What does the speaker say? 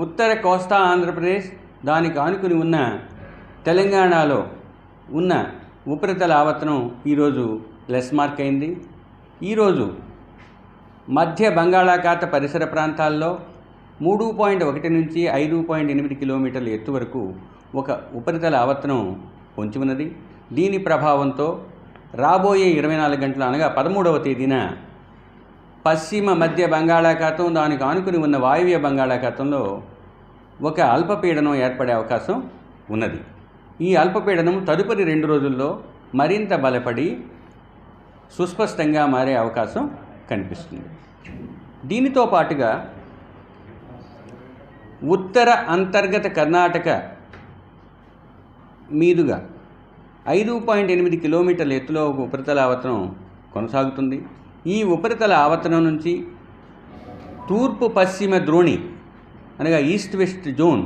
ఉత్తర కోస్తా ఆంధ్రప్రదేశ్ దానికి ఆనుకుని ఉన్న తెలంగాణలో ఉన్న ఉపరితల ఆవర్తనం ఈరోజు లెస్ మార్క్ అయింది. ఈరోజు మధ్య బంగాళాఖాత పరిసర ప్రాంతాల్లో మూడు పాయింట్ ఒకటి నుంచి ఐదు పాయింట్ ఎనిమిది కిలోమీటర్ల ఎత్తు వరకు ఒక ఉపరితల ఆవర్తనం పొంచి ఉన్నది. దీని ప్రభావంతో రాబోయే ఇరవై నాలుగు గంటలు అనగా పదమూడవ తేదీన పశ్చిమ మధ్య బంగాళాఖాతం దానికి ఆనుకుని ఉన్న వాయువ్య బంగాళాఖాతంలో ఒక అల్పపీడనం ఏర్పడే అవకాశం ఉన్నది. ఈ అల్పపీడనం తదుపరి రెండు రోజుల్లో మరింత బలపడి సుస్పష్టంగా మారే అవకాశం కనిపిస్తుంది. దీనితో పాటుగా ఉత్తర అంతర్గత కర్ణాటక మీదుగా ఐదు పాయింట్ ఎనిమిది కిలోమీటర్ల ఎత్తులో ఒక ఉపరితల ఆవర్తనం కొనసాగుతుంది. ఈ ఉపరితల ఆవర్తనం నుంచి తూర్పు పశ్చిమ ద్రోణి అనగా ఈస్ట్ వెస్ట్ జోన్